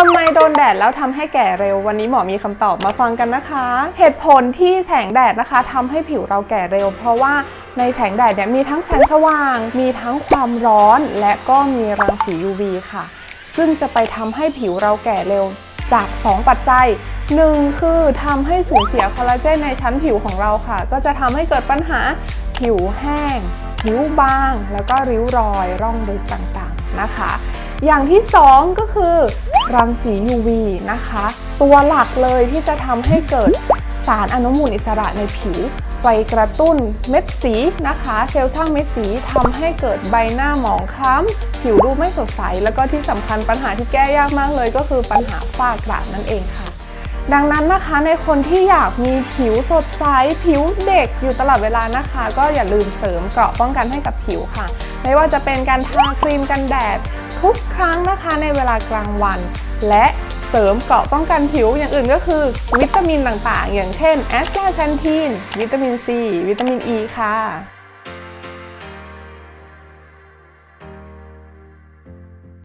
ทำไมโดนแดดแล้วทำให้แก่เร็ว วันนี้หมอมีคำตอบมาฟังกันนะคะ เหตุผลที่แสงแดดนะคะทำให้ผิวเราแก่เร็ว เพราะว่าในแสงแดดเนี่ยมีทั้งแสงสว่าง มีทั้งความร้อน และก็มีรังสี UV ค่ะ ซึ่งจะไปทำให้ผิวเราแก่เร็วจาก 2 ปัจจัย 1 คือทำให้สูญเสียคอลลาเจนในชั้นผิวของเราค่ะ ก็จะทำให้เกิดปัญหาผิวแห้ง ผิวบาง แล้วก็ริ้วรอย ร่องลึกต่างๆนะคะ อย่างที่ 2 ก็คือ รังสี UV นะคะ ตัวหลักเลยที่จะทำให้เกิดสารอนุมูลอิสระในผิวไปกระตุ้นเม็ดสีนะคะ เซลล์สร้างเม็ดสีทำให้เกิดใบหน้าหมองคล้ำผิวดูไม่สดใส แล้วก็ที่สำคัญปัญหาที่แก้ยากมากเลย ก็คือปัญหาฝ้ากระนั่นเองค่ะดังนั้นนะคะในคนที่อยากมีผิวสดใสผิวเด็กอยู่ตลอดเวลานะคะ ก็อย่าลืมเสริมเกราะป้องกันให้กับผิวค่ะ ไม่ว่าจะเป็นการทาครีมกันแดด ทุกครั้งนะคะในเวลากลางวัน และเสริมเกราะป้องกันผิวอย่างอื่นก็คือ วิตามินต่างๆ อย่างเช่นแอสตาแซนทีน วิตามินซี วิตามินอ e ีค่ะ